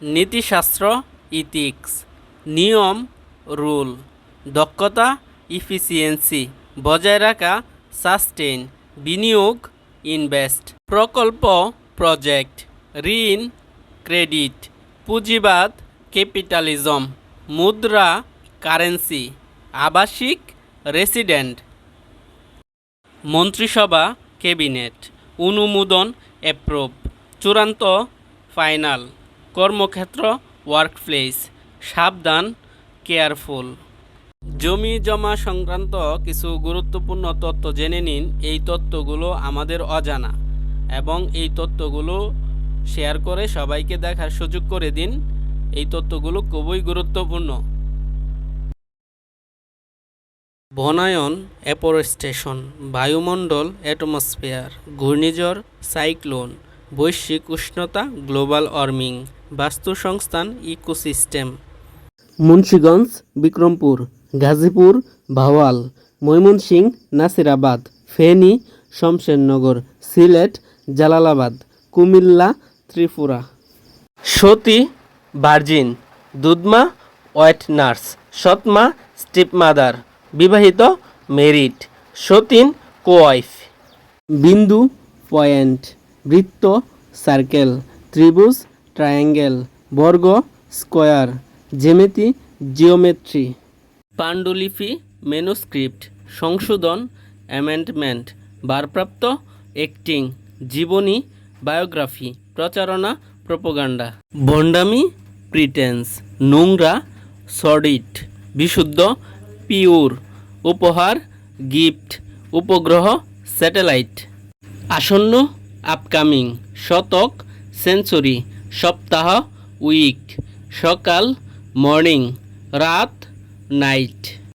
নীতিশাস্ত্র, ethics, নিয়ম, rule, দক্ষতা, efficiency, বজায় রাখা সাস্টেন বিনিয়োগ, ইনভেস্ট, প্রকল্প, প্রজেক্ট, ঋণ, ক্রেডিট, পুঁজিবাদ, ক্যাপিটালিজম, মুদ্রা, কারেন্সি, আবাসিক, রেসিডেন্ট, মন্ত্রিসভা, ক্যাবিনেট, অনুমোদন, অ্যাপ্রুভ, চূড়ান্ত, ফাইনাল। কর্মক্ষেত্র ওয়ার্কপ্লেস সাবধান কেয়ারফুল জমি জমা সংক্রান্ত কিছু গুরুত্বপূর্ণ তথ্য জেনে নিন। এই তথ্যগুলো আমাদের অজানা এবং এই তথ্যগুলো শেয়ার করে সবাইকে দেখার সুযোগ করে দিন। এই তথ্যগুলো খুবই গুরুত্বপূর্ণ। বনায়ন অ্যাপোরেস্টেশন বায়ুমণ্ডল অ্যাটমসফিয়ার ঘূর্ণিঝড় সাইক্লোন বৈশ্বিক উষ্ণতা গ্লোবাল ওয়ার্মিং বাস্তুসংস্থান ইকোসিস্টেম। মুন্সীগঞ্জ বিক্রমপুর গাজীপুর ভাওয়াল ময়মনসিংহ নাসিরাবাদ ফেনী শমশেরনগর সিলেট জালালাবাদ কুমিল্লা ত্রিপুরা। সতী ভার্জিন দুধমা ওয়েট নার্স সৎমা স্টিপ মাদার বিবাহিত মেরিট সতীন কোয়াইফ। বিন্দু পয়েন্ট বৃত্ত সার্কেল ত্রিভুজ ট্রায়াঙ্গেল বর্গ স্কোয়ার জেমেতি জিওমেট্রি পাণ্ডুলিপি মেনুস্ক্রিপ্ট সংশোধন অ্যামেন্ডমেন্ট ভারপ্রাপ্ত অ্যাক্টিং জীবনী বায়োগ্রাফি প্রচারণা প্রোপাগান্ডা ভণ্ডামি প্রিটেন্স নোংরা সডিট বিশুদ্ধ পিওর উপহার গিফট উপগ্রহ স্যাটেলাইট আসন্ন আপকামিং শতক সেঞ্চুরি সপ্তাহ উইক সকাল মর্নিং রাত নাইট।